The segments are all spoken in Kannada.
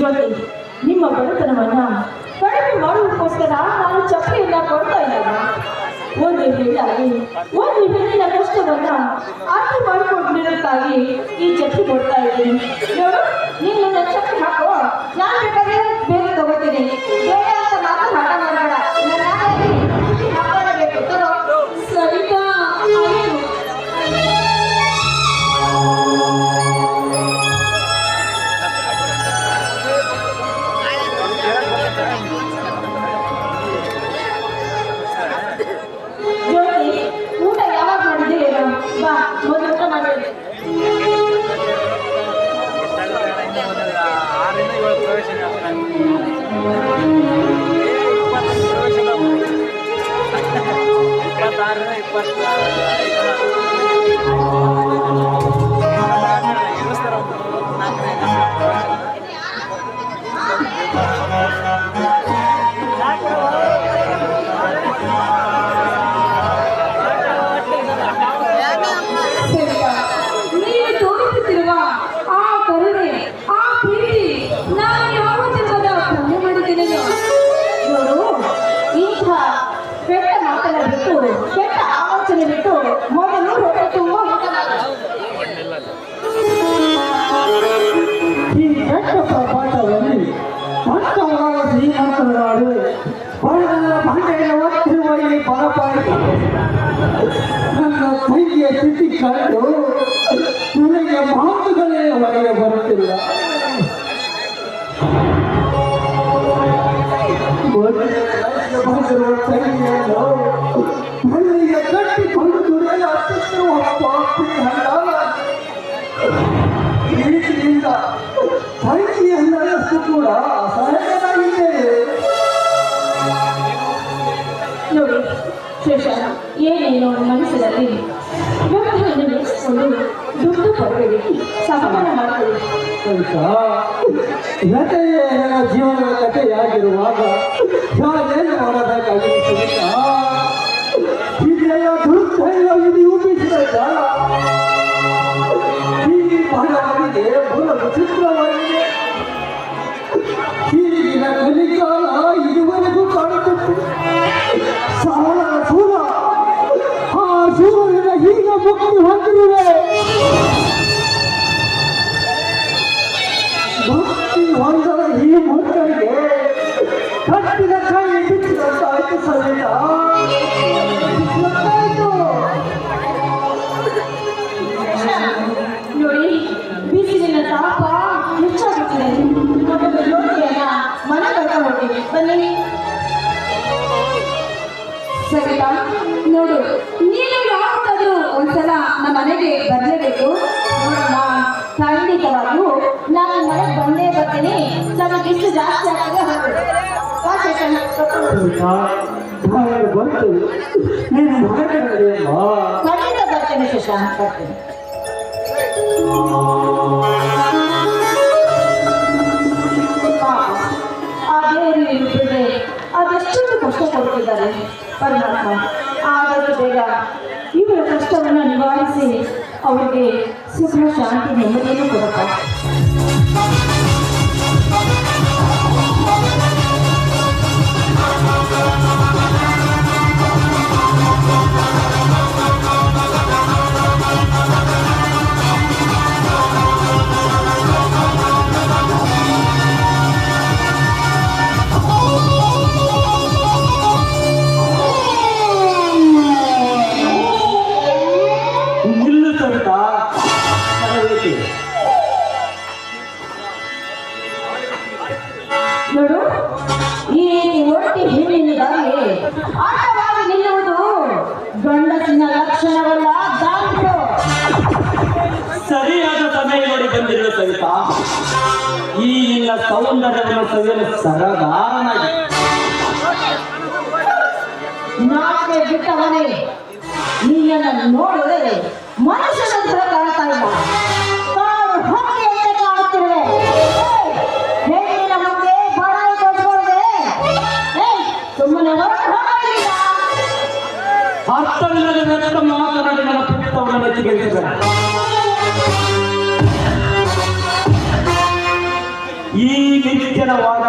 ಜ್ಯೋತಿ ನಿಮ್ಮ ಬಡತನವನ್ನ ಕಡಿಮೆ ಮಾಡುವುದಕ್ಕೋಸ್ಕರ ನಾನು ಚಪ್ಪಲಿಯನ್ನ ಕೊಡ್ತಾ ಇದ್ದಲ್ಲ ಒಂದು ಹೆಣ್ಣಾಗಿ, ಒಂದು ಹೆಣ್ಣಿನ ಕಷ್ಟವನ್ನ ಅರ್ಥ ಮಾಡಿಕೊಂಡಿರೋದಕ್ಕಾಗಿ ಈ ಚಪ್ಪಲಿ ಕೊಡ್ತಾ ಇದ್ದೀನಿ. ನೋಡು ನೀನು ನನ್ನ ಚಪ್ಪಲಿ ಹಾಕೋ, ನಾನು ಬೇಕಾದ್ರೆ ಬೇರೆ ತಗೋತೀನಿ. ಬೇರೆ ಅಂತ ಮಾತ್ರ ಹಠ ಮಣ್ಣಿಗೆ ಕಟ್ಟಿಕೊಂಡು ತಂಗಿಯನ್ನಷ್ಟು ಕೂಡ ನೋಡಿ ಶೇಷ ಏನೇನೋ ಮನಸ್ಸಿನಲ್ಲಿ ವ್ಯವಹಾರವನ್ನು ನೆನೆಸಿಕೊಂಡು ದುಡ್ಡು ಕೊಡಬೇಡಿ ಸಮಾಧಾನ ಮಾಡಿಕೊಳ್ಳಿ ಅಂತ ಕಥೆಯೇ ನನ್ನ ಜೀವನದ ಕಥೆಯಾಗಿರುವಾಗ ಯಾರೇನು ಮಾಡಬೇಕಾಗಿದೆ ಸುನೀತಾ? ವಿಜಯ ದುರ್ದೈವ ಇದು ರೂಪಿಸಿದ ಜಾಲ ಈ ಬಹಳವಾಗಿದೆ ಬಹಳ ವಿಚಿತ್ರವಾಗಿದೆ ಈಗಿನ ಕಲಿಕಾಲ ಇದುವರೆಗೂ ಕಾಣುತ್ತಿತ್ತು ಸಾಲ ಸೂರ ಆ ಸೂರ್ಯನ ಈಗ ಮುಕ್ತಿ ಹೊಂದಿರುವೆ ಮನೆಗೆ ಬರಲೇಬೇಕು ನೋಡಮ್ಮ ನಾನು ಮನೆ ಬಂದೇ ಬರ್ತೀನಿ. ನನಗೆ ಇಷ್ಟು ಜಾಸ್ತಿ ಆಗಿದೆ ಬರ್ತೀನಿ ನೀನು ಖಂಡಿತ ಬರ್ತೇನೆ ಶಶಾಂಕ್ ಬರ್ತೇನೆ. ಅದೆಷ್ಟು ಕಷ್ಟ ಕೊಡ್ತಿದ್ದಾರೆ. ಪರಮಾತ್ಮ ಆದಷ್ಟು ಬೇಗ ತೀವ್ರ ಕಷ್ಟವನ್ನು ನಿವಾರಿಸಿ ಅವರಿಗೆ ಸುಖ ಶಾಂತಿ ನೆಮ್ಮದಿಯನ್ನು ಕೊಡುತ್ತಾರೆ ಸವಿಯಲಿಲ್ಲ ಸೌಂದರ್ಯವನ್ನು ಸವಿಯಲು ಸರದಾರನಾಗಿ. ನಾನೇ ಬಿಟ್ಟವನೇ ನೀನನ್ನು ಮನುಷ್ಯನಂತರ ಕಾಣ್ತಾ ಇಲ್ಲ. ಮಾತನಾಡಿ ನನ್ನ ಮೆಚ್ಚಿಗೆ ನಾವು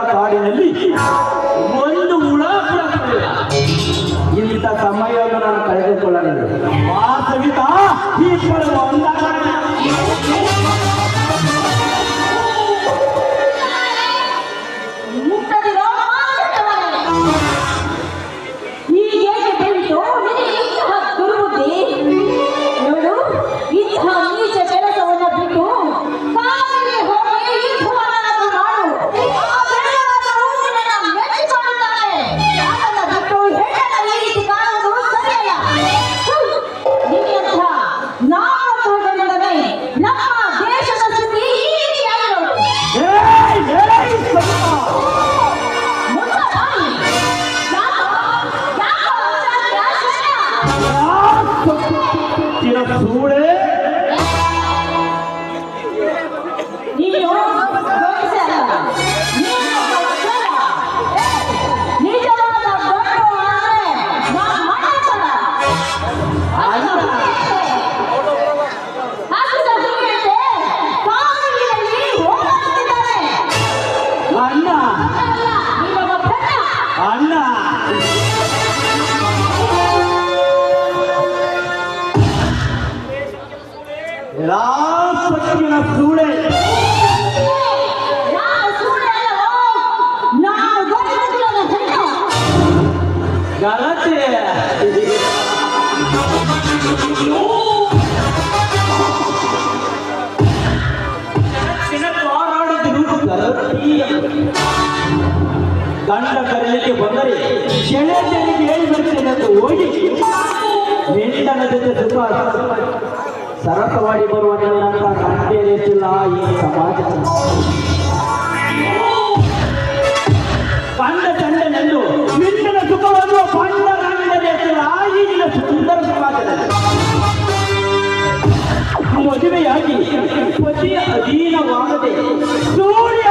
ಜೊತೆ ತುಂಬಾ ಸರಸವಾಗಿ ಬರುವಂತಹ ನಂಬಿಕೆಯಿಲ್ಲ ಈ ಸಮಾಜ. ಕಂಡ ಚಂಡನೆಂದು ನಿನ್ನ ಸುಖವನ್ನು ಕಂಡ ನಂಡನೆಲ್ಲ ಈಗಿನ ಸುಂದರ ಸಮಾಜದಲ್ಲಿ. ಮದುವೆಯಾಗಿ ಪತಿಯ ಅಧೀನವಾಗದೆ ಸೂರ್ಯ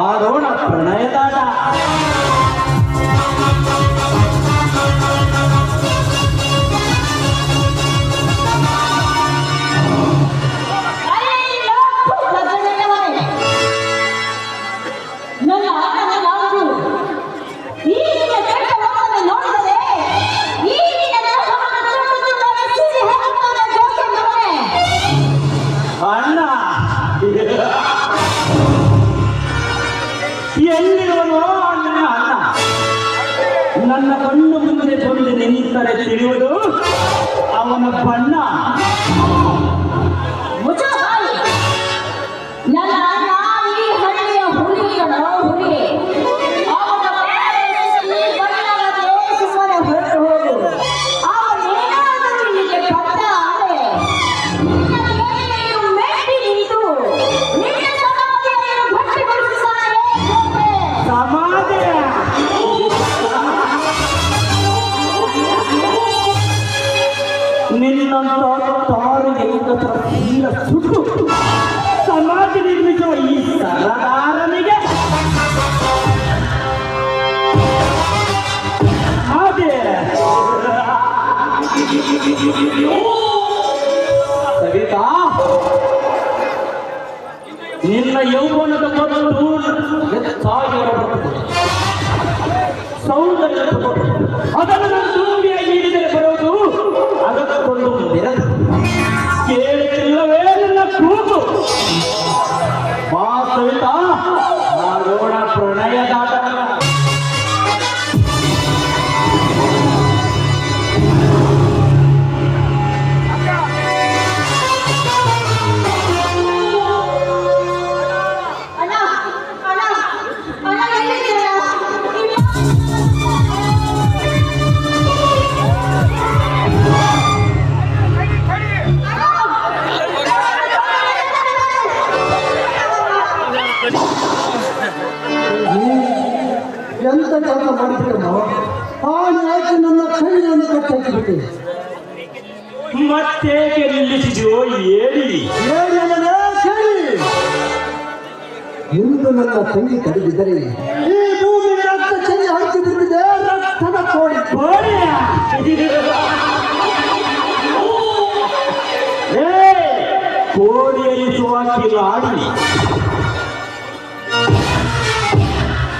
ಆಡೋಣ ಪ್ರಣಯದಾಟ ಸವಿತಾ? ನಿನ್ನ ಯೌವನದ ಮೊದಲು ಹೆಚ್ಚಾಗಿ ಸೌಂದರ್ಯ ಅದನ್ನು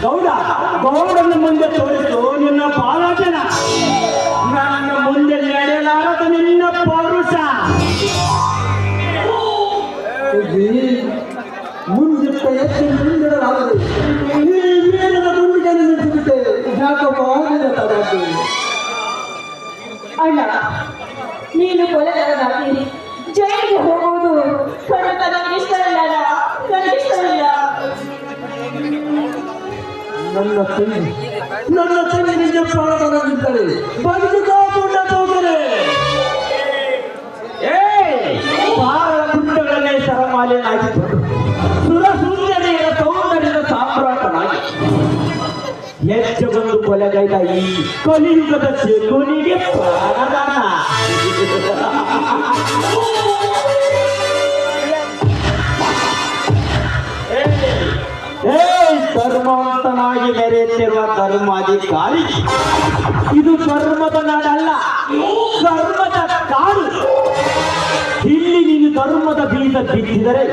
ಗೌಡ ಗೌಡನ ಮುಂದೆ ತೋರಿಸು ನಿನ್ನ ಮುಂದೆ ನಡೆಯಲಾರದ ನಿನ್ನ ಪೌರುಷ. ಎತ್ತಿ ಈ ಮುಂದಿಗೆ ಯಾಕಪ್ಪ ನಿನ್ನ ಅಣ್ಣ ನೀನು ಕೊಲೆಗಾರನಾಗಿ ಜೈಲಿಗೆ ಹೋಗುವುದು ಖಂಡಿತ ನನಗೆ ನನ್ನ ತಂಗಿ ನನ್ನ ತಂಗಿ ನಿಜ ಪ್ರಾಣವಾಗಿದ್ದಾರೆ ಬದುಕುಕೊಂಡ ಹೋದರೆ ಏ ಬಾಳ ಗುಡ್ಡಗಳನ್ನೇ ಸರಮಾಲೆಯನ್ನಾಗಿದ್ದರು ಸುರ ಸುಂದರಿಯರ ಸೌಂದರ್ಯದ ಸಾಮ್ರಾಟನಾಗಿ. ಹೆಚ್ಚು ಬಂದು ಕೊಲೆಗೈದ ಈ ಕಲಿಯುಗದ ಶಕುನಿಗೆ ಪ್ರಾಣದಾನ. ಮೆರೆಯುತ್ತಿರುವ ಧರ್ಮಾಧಿಕಾರಿ ಇದು ಧರ್ಮದ ನಾಡಲ್ಲ, ಧರ್ಮದ ಕಾಡು. ಇಲ್ಲಿ ನೀನು ಧರ್ಮದ ಬೀಜ ಬಿತ್ತಿದರೆ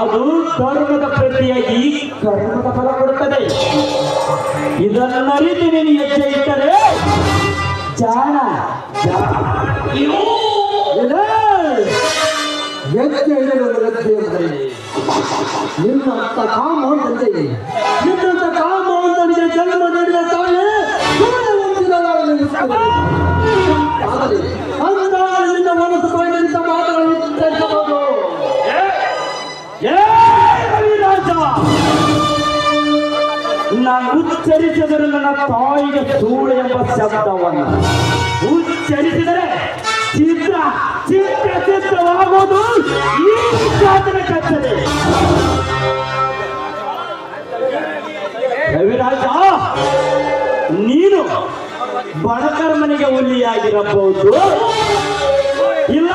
ಅದು ಧರ್ಮದ ಪ್ರತಿಯಾಗಿ ಕರ್ಮದ ಫಲ ಕೊಡುತ್ತದೆ. ಇದನ್ನರಿತು ನೀನು ಹೆಜ್ಜೆ ಇಟ್ಟರೆ ಜಾಣ! ಹೆಜ್ಜೆ ಇಡಲು ನಿನ್ನಂತ ಕಾಮವಂತನಿಗೆ ಜನ್ಮ ನೀಡಿದ ತಾಯಿ ನಿನ್ನ ಮನಸ್ಸು ಉಚ್ಚರಿಸಬಹುದು ಏ ರವಿರಾಜ ನಾನು ಉಚ್ಚರಿಸಿದರೆ ನನ್ನ ತಾಯಿಗೆ ಸೂಳು ಎಂಬ ಶಬ್ದವನ್ನು. ಉಚ್ಚರಿಸಿದರೆ ಚಿತ್ರ ಚಿತ್ರ ಚಿತ್ರವಾಗುವುದು ಈ ಜಾತನ ಕಚ್ಚದೆ ರವಿರಾಜ, ನೀನು ಬಡಕರ ಮನೆಗೆ ಹುಲಿಯಾಗಿರಬಹುದು ಇಲ್ಲ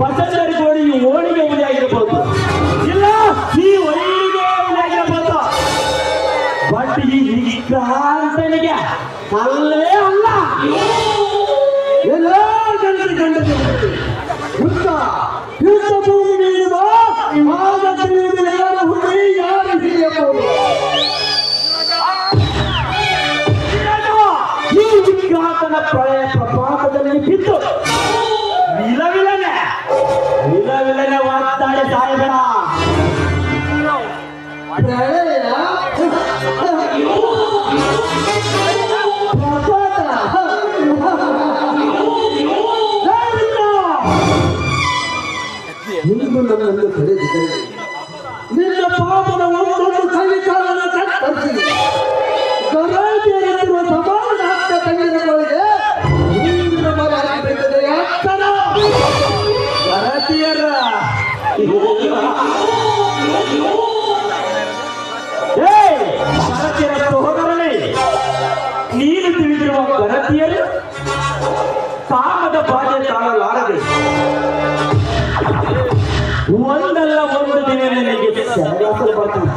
ಬಸಚರಿ ಗೋಡಿಗೆ ಓಣಿಗೆ ಹುಲಿಯಾಗಿರಬಹುದು ಇಲ್ಲ, ಈ ಒಳ್ಳಿಗೆ ಹುಲಿಯಾಗಿರಬಹುದು ಬಟ್ ಈ ವಿಕ್ರಾಂತನಿಗೆ ಅಲ್ಲೇ ಅಲ್ಲ. ಎಲ್ಲ ಗಂಟೆ ಗಂಟೆ ಯುದ್ಧ ಯುದ್ಧ ಭೂಮಿ ನೀಡುವ ಒಳ್ಳೆಯ ಮಾತಾಡಿ ಸಾಯಬೇಡ ನಿನ್ನನ್ನು ನನ್ನನ್ನು ಕರೆದಿದೆ ನಿನ್ನ ಪಾಪದ ಒಂದೊಂದು ಕಲಿತಾಳನ್ನು ಕಾಮದ ಬಾಧೆ ತಾಳಲಾರದೆ ಒಂದಲ್ಲ ಒಂದು ದಿನ ನನಗೆ ಬರ್ತಾನೆ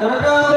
Come on, come.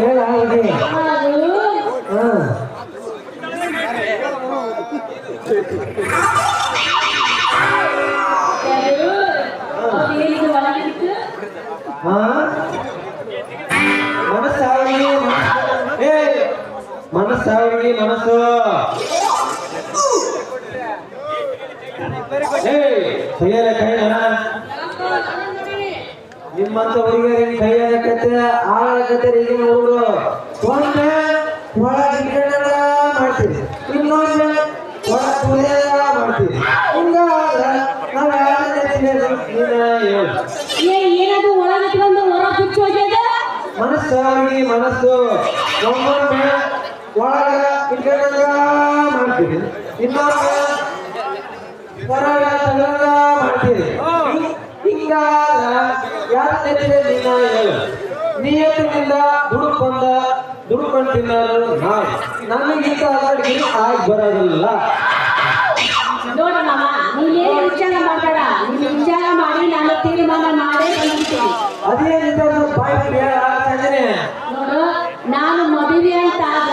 ஏழாவது மனசாவணி மனசாவணி மனசோ. ஏய் கை மன ಏ ಕೈಯಲ್ಲ ಕೈಯಲ್ಲ ನಿಮ್ಮಂತ ಹುಡುಗರಿಗೆ ಕೈಯಾಗ ಕತ್ತೆ ಆಳ ಕತ್ತೆ ಈಗಿನ ಹುಡುಗರು ಒಮ್ಮೆ ಒಳಗೆ ಗಿಡ ಮಾಡ್ತೀರಿ ಇನ್ನೊಂದು ಒಳ ತುಳಿಯಾಗ ಮಾಡ್ತೀರಿ ಹಿಂಗಾದ್ರ ನಾವು ಏನದು ಏನದು ಒಳಗಿಟ್ಕೊಂಡು ಹೊರ ಬಿಚ್ಚು ಹೋಗ್ಯದ ಮನಸ್ಸಾಗಿ ಮನಸ್ಸು ಒಮ್ಮೊಮ್ಮೆ ಒಳಗ ಇಟ್ಕೊಂಡಾಗ ಮಾಡ್ತೀರಿ ಇನ್ನೊಮ್ಮೆ ಹೊರಗ ತಗೊಂಡ ಮಾಡ್ತೀರಿ ಹಿಂಗಾದ ಯಾರ ಹೇಳು ನಿಯತ್ತಿನಿಂದ ದುಡುಕೊಂಡ ದುಡುಕೊಂಡು ತಿನ್ನೋರು ನಾನು ನನಗಿಂತ ಅಲ್ಲಿಗೆ ಆಗಿ ಬರೋದಿಲ್ಲ ನೋಡಿ ಮಾಮ ನೀನೇನು ವಿಚಾರ ಮಾಡಬೇಡ ನೀನು ವಿಚಾರ ಮಾಡಿ ನಾನು ತೀರ್ಮಾನ ಮಾಡೇ ಬಂದಿದ್ದೀನಿ ಸಂಜನೆ ನೋಡು ನಾನು ಮದುವೆ ಅಂತಾಗ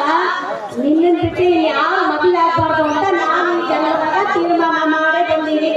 ನಿನ್ನ ಜೊತೆ ಯಾವ ಮದುವೆ ಆಗ್ಬಾರ್ದು ಅಂತ ನಾನು ಜನರಾಗ ತೀರ್ಮಾನ ಮಾಡೇ ಬಂದೀನಿ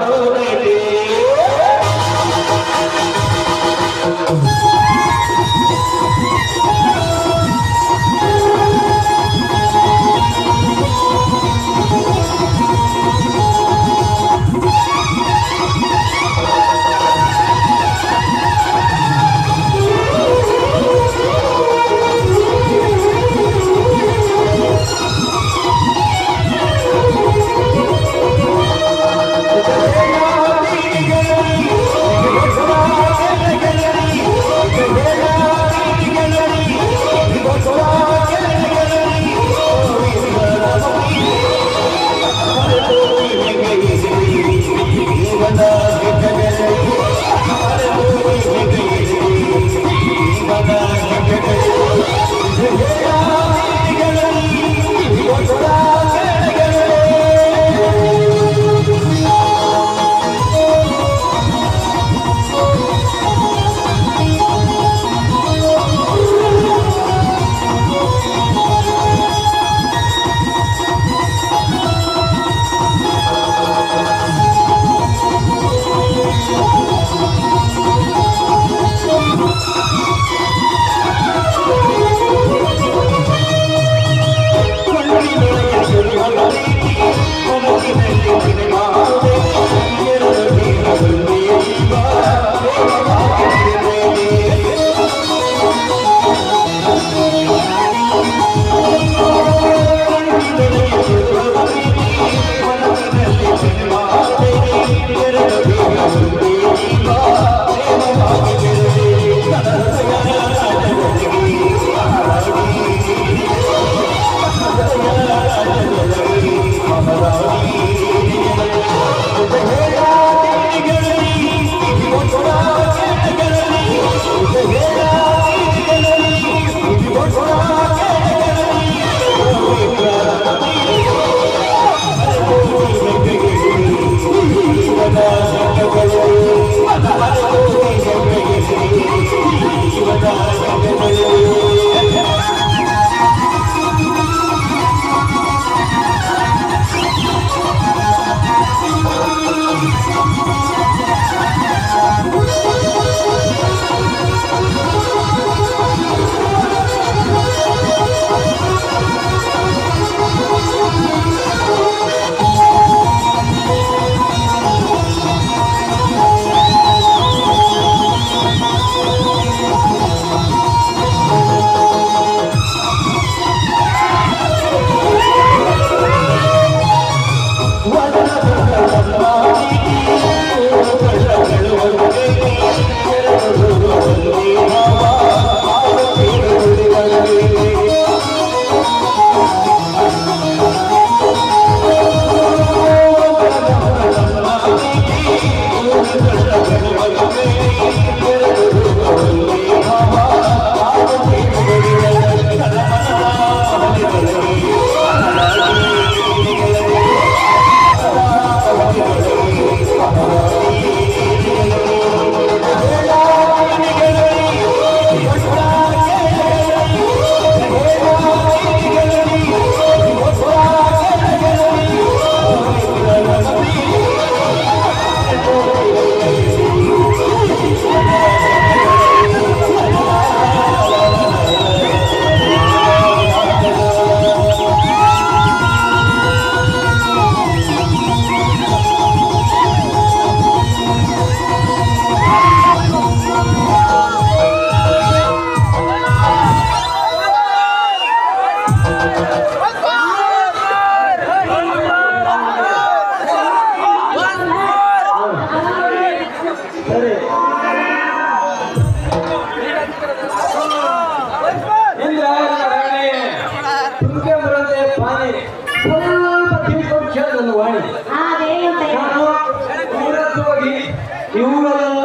করুণা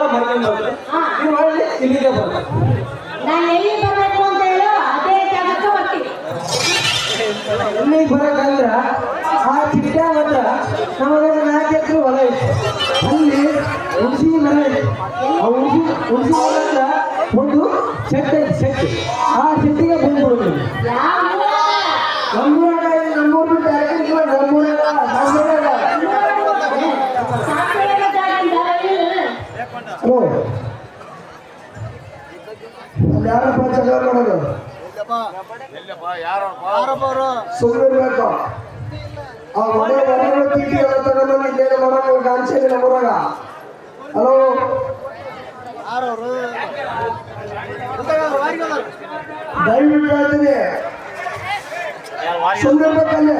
ನೀವು ಒಳ್ಳೆ ಇಲ್ಲಿಗೆ ಬರ್ತಾರೆ ನಾನು ಎಲ್ಲಿ ಬರಬೇಕು ಅಂತ ಹೇಳೋ ಅದೇ ಜಾಗಕ್ಕೆ ಬರ್ತೀನಿ. ಇಲ್ಲಿಗೆ ಬರಕಂದ್ರ ಆ ಚಿಟ್ಟ ಹತ್ರ ನಮಗೊಂದು ನಾಲ್ಕು ಎಕರೆ ಹೊಲ ಇತ್ತು ಅಲ್ಲಿ ಹುಣಸಿ ಮರ ಇದೆ ಆ ಹುಣಸಿ ಹುಣಸಿ ಮರ ಹತ್ರ ಒಂದು ಸೆಟ್ ಐತೆ ಸೆಟ್. ಆ ಸೆಟ್ಟಿಗೆ ಬಂದ್ಬಿಡುತ್ತೆ ನಮ್ಮೂರಾಗ ಇದೆ, ನಮ್ಮೂರ್ ಬಿಟ್ಟು ಯಾಕೆ ಇಲ್ಲ, ನಮ್ಮೂರಾಗ ನಮ್ಮೂರಾಗ ಸಾಕುವಾಗ ಜಾಗ ಇದ್ದಾವೆ. ಹಲೋ ಅಲ್ಲಿ ಯಾರಪ್ಪ ಜಗಳ ಮಾಡೋದು ಸುಮ್ಮನಿರ್ಬೇಕು ಆ ಮನೆ ಮನೆಗಳ ಎಲ್ಲ ತಗೊಂಡು ಏನು ಮಾಡೋದು ನಮ್ಮೂರಾಗ ಹಲೋ? ದಯವಿಟ್ಟು ಹೇಳ್ತೀನಿ ಸುಮ್ಮನಿರ್ಬೇಕಲ್ಲೇ